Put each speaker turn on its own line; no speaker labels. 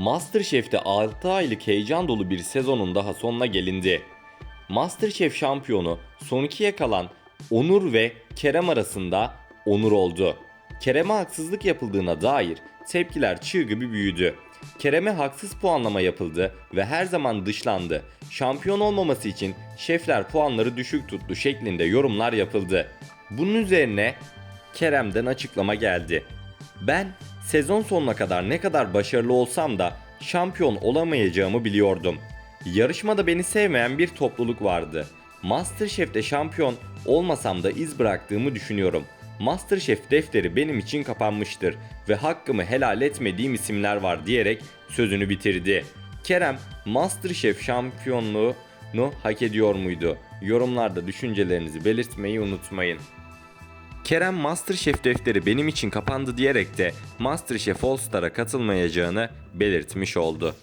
MasterChef'te 6 aylık heyecan dolu bir sezonun daha sonuna gelindi. MasterChef şampiyonu son ikiye kalan Onur ve Kerem arasında Onur oldu. Kerem'e haksızlık yapıldığına dair tepkiler çığ gibi büyüdü. Kerem'e haksız puanlama yapıldı ve her zaman dışlandı. Şampiyon olmaması için şefler puanları düşük tuttu şeklinde yorumlar yapıldı. Bunun üzerine Kerem'den açıklama geldi. Ben sezon sonuna kadar ne kadar başarılı olsam da şampiyon olamayacağımı biliyordum. Yarışmada beni sevmeyen bir topluluk vardı. Masterchef'te şampiyon olmasam da iz bıraktığımı düşünüyorum. Masterchef defteri benim için kapanmıştır ve hakkımı helal etmediğim isimler var diyerek sözünü bitirdi. Kerem Masterchef şampiyonluğunu hak ediyor muydu? Yorumlarda düşüncelerinizi belirtmeyi unutmayın. Kerem Masterchef defteri benim için kapandı diyerek de Masterchef All Star'a katılmayacağını belirtmiş oldu.